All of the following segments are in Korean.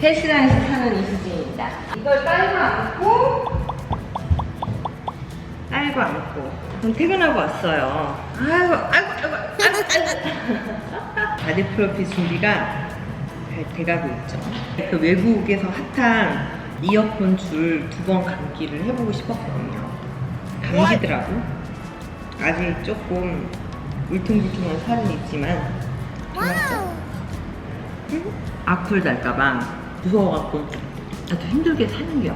헬스장에서 사는 이수진입니다. 이걸 깔고 안고, 깔고 안고. 그럼 퇴근하고 왔어요. 아이고, 아이고, 아이고, 아이고, 아이고. 바디 프로필 준비가 잘 돼가고 있죠. 그 외국에서 핫한 이어폰 줄 두 번 감기를 해보고 싶었거든요. 감기더라고. 아직 조금 울퉁불퉁한 살은 있지만 좋았죠. 악플 달까봐 무서워갖고 나도 힘들게 사는 겨.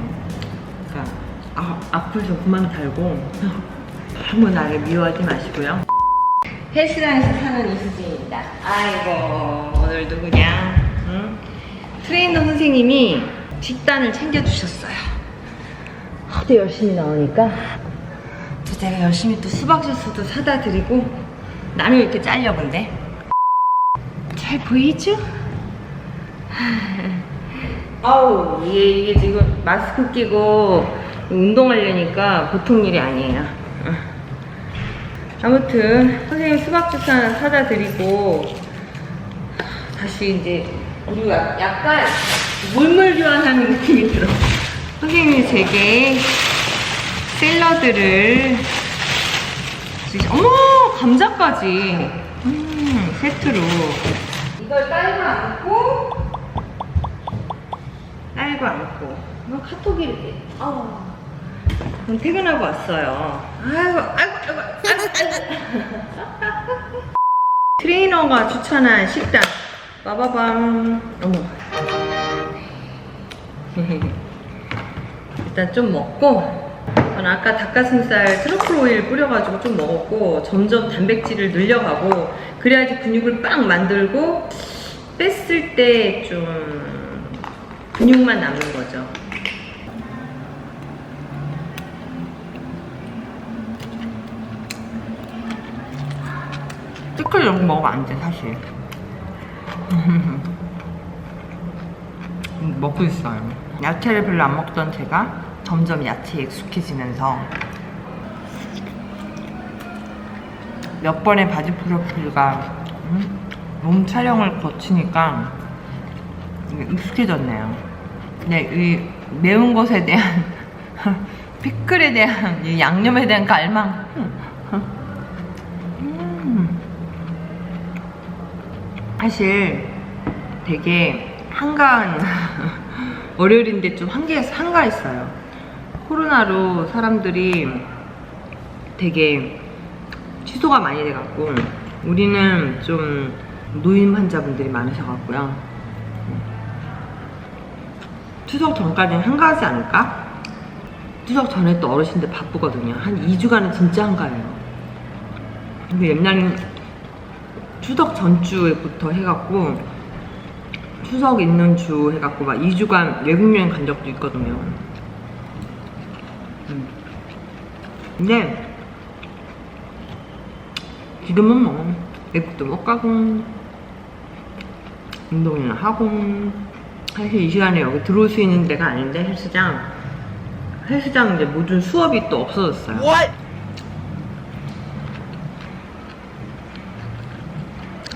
그러니까 아, 악플 좀 그만 달고 너무 나를 미워하지 마시고요. 헬스장에서 사는 이수진입니다. 아이고 오늘 누구냐? 응? 트레이너 선생님이 식단을 챙겨주셨어요. 하도 열심히 나오니까 또 제가 열심히 또 수박 주스도 사다 드리고 나는 왜 이렇게 잘려 근데? 잘 보이죠? 아우 이게, 이게 지금 마스크 끼고 운동하려니까 보통 일이 아니에요. 어. 아무튼 선생님 수박 주스 하나 사다 드리고 다시 이제 우리 가 약간 물물 교환하는 느낌이 들어. 선생님이 제게 샐러드를. 어머 감자까지 음, 세트로 이걸 깔고 안고 뭐 카톡이 이렇게 어. 그럼 퇴근하고 왔어요. 아이고 아이고 아이고 아이고 아이고 트레이너가 추천한 식단 빠바밤 어머 일단 좀 먹고 저는 아까 닭가슴살 트러플 오일 뿌려가지고 좀 먹었고 점점 단백질을 늘려가고 그래야지 근육을 빵 만들고 뺐을 때 좀 근육만 남는 거죠. 피클 이런 거 먹으면 안 돼, 사실. 음, 먹고 있어요. 야채를 별로 안 먹던 제가 점점 야채에 익숙해지면서 몇 번의 바디 프로필과 음, 몸 촬영을 거치니까 익숙해졌네요. 근데 이 매운 것에 대한 피클에 대한 이 양념에 대한 갈망. 사실 되게 한가한 월요일인데 좀 한계 한가했어요. 코로나로 사람들이 되게 취소가 많이 돼갖고 우리는 좀 노인 환자분들이 많으셔갖고요. 추석 전까지는 한가하지 않을까? 추석 전에 또 어르신들 바쁘거든요. 한 2주간은 진짜 한가해요. 근데 옛날에는 추석 전주부터 해갖고 추석 있는 주 해갖고 막 2주간 외국 여행 간 적도 있거든요. 음. 근데 지금은 뭐 외국도 못 가고 운동이나 하고 사실 이 시간에 여기 들어올 수 있는 데가 아닌데 헬스장 헬스장 이제 모든 수업이 또 없어졌어요.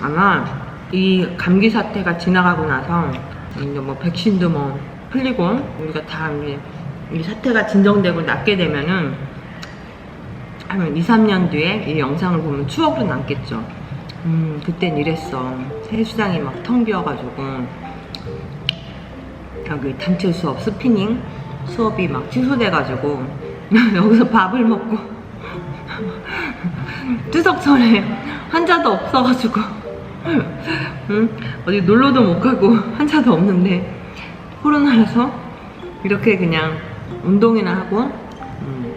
아마 이 감기 사태가 지나가고 나서 이제 뭐 백신도 뭐 풀리고 우리가 다 이제 이 사태가 진정되고 낫게 되면은 한 2, 3년 뒤에 이 영상을 보면 추억으로 남겠죠. 음, 그땐 이랬어. 헬스장이 막 텅 비어가지고 여기 단체 수업 스피닝 수업이 막 취소돼가지고 여기서 밥을 먹고 추석 전에 환자도 없어가지고 응? 어디 놀러도 못 가고 환자도 없는데 코로나라서 이렇게 그냥 운동이나 하고 음,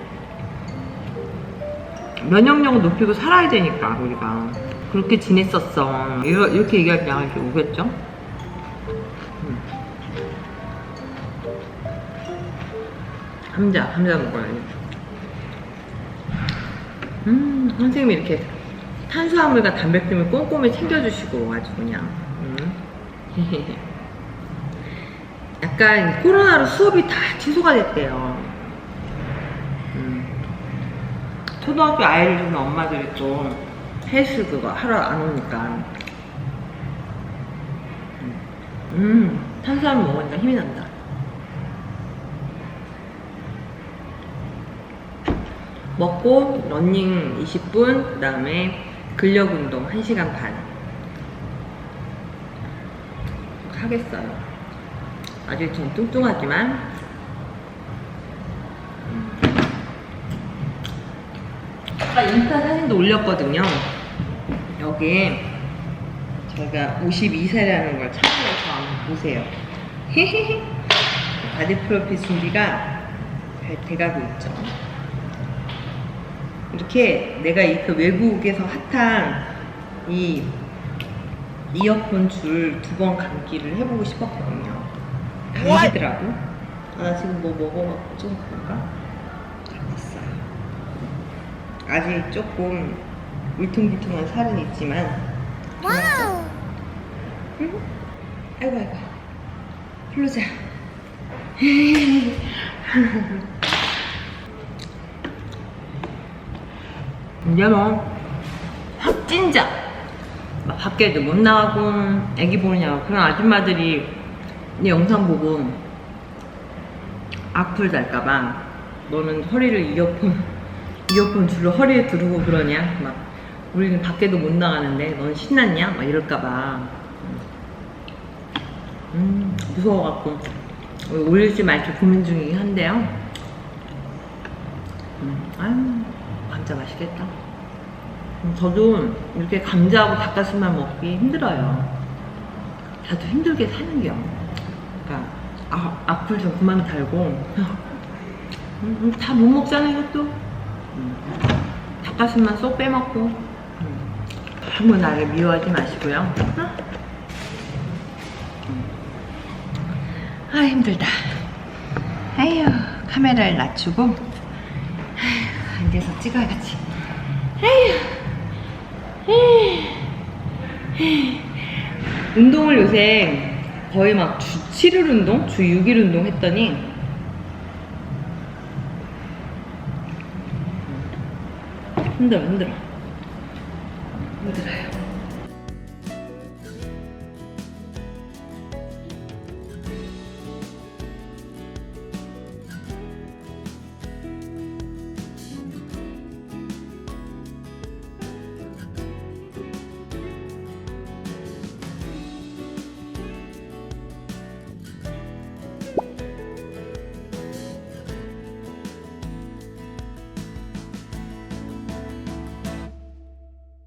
면역력을 높이고 살아야 되니까 우리가 그렇게 지냈었어 이렇게 얘기할 때 이렇게 오겠죠? 음. 감자 감자 먹어야지 음 선생님이 이렇게 탄수화물과 단백질을 꼼꼼히 챙겨주시고 아주 그냥 음. 약간 코로나로 수업이 다 취소가 됐대요 음. 초등학교 아이를 두는 엄마들이 또 헬스 그거 하러 안 오니까 음 탄수화물 먹으니까 힘이 난다. 먹고 러닝 20분, 그 다음에 근력 운동 1시간 반. 하겠어요. 아직 전 뚱뚱하지만 음. 아까 인스타 사진도 올렸거든요. 여기에 저희가 52세라는 걸 참고해서 한번 보세요. 바디 프로필 준비가 잘 돼가고 있죠. 이렇게 내가 이 그 외국에서 핫한 이 이어폰 줄 두 번 감기를 해보고 싶었거든요. 감기더라고. 아, 나 지금 뭐 먹어갖고 좀 볼까? 알았어요. 아직 조금 울퉁불퉁한 살은 있지만. 와우! 응? 아이고, 아이고. 플루자. 이제 뭐, 확진자. 막 밖에도 못 나가고, 애기 보느냐고. 그런 아줌마들이 내 영상 보고 악플 달까봐 너는 허리를 이어폰, 이어폰 줄로 허리에 두르고 그러냐? 막, 우리는 밖에도 못 나가는데 넌 신났냐? 막 이럴까봐. 음, 무서워갖고 올릴지 말지 고민 중이긴 한데요. 음, 아유, 감자 맛있겠다. 음, 저도 이렇게 감자하고 닭가슴살 먹기 힘들어요. 다들 힘들게 사는겨. 그러니까 아, 악플 좀 그만 달고 음, 다못 먹잖아요, 이것도. 음, 닭가슴살 쏙 빼먹고 음, 너무 나를 미워하지 마시고요. 어? 아 힘들다. 아휴 카메라를 낮추고 아휴, 앉아서 찍어야지. 아휴. 운동을 요새 거의 막 주 7일 운동, 주 6일 운동 했더니 힘들어 힘들어 힘들어요.